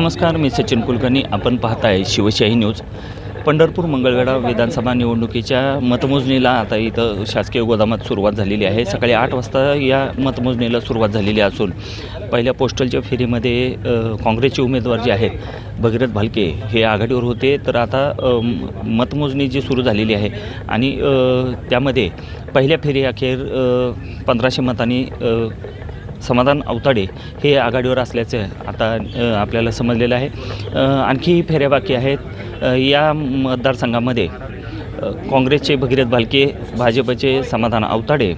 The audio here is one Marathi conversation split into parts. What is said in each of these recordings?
नमस्कार मी सचिन कुलकर्णी. आपण पाहताय शिवशाही न्यूज. पंढरपूर मंगळवेढा विधानसभा निवडणुकीच्या मतमोजणीला आता इथं शासकीय गोदामात सुरुवात झालेली आहे. सकाळी आठ वाजता या मतमोजणीला सुरुवात झालेली असून पहिल्या पोस्टलच्या फेरीमध्ये काँग्रेसचे उमेदवार जे आहेत भगीरथ भालके हे आघाडीवर होते. तर आता मतमोजणी जी सुरू झालेली आहे आणि त्यामध्ये पहिल्या फेरी अखेर पंधराशे मतांनी समाधान अवताडे हे आघाडीवर असल्याचं आता आपल्याला समजलेलं आहे. आणखी फेऱ्या बाकी आहेत. या मतदारसंघामध्ये काँग्रेसचे भगीरथ भालके भाजपचे समाधान अवताडे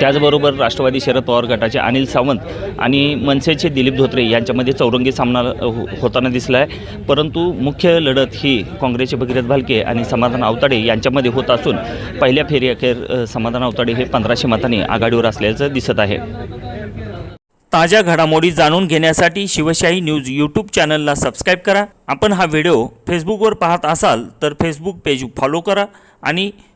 त्याचबरोबर राष्ट्रवादी शरद पवार गटाचे अनिल सावंत आणि मनसेचे दिलीप धोत्रे यांच्यामध्ये चौरंगी सामना हो- होताना दिसला आहे परंतु मुख्य लढत ही काँग्रेसचे भगीरथ भालके आणि समाधान अवताडे यांच्यामध्ये होत असून पहिल्या फेरी अखेर समाधान अवताडे हे पंधराशे मतांनी आघाडीवर असल्याचं दिसत आहे. ताज्या घडामोडी जाणून घेण्यासाठी शिवशाही न्यूज यूट्यूब चॅनलला सबस्क्राईब करा. आपण हा व्हिडिओ फेसबुकवर पाहत असाल तर फेसबुक पेज फॉलो करा आणि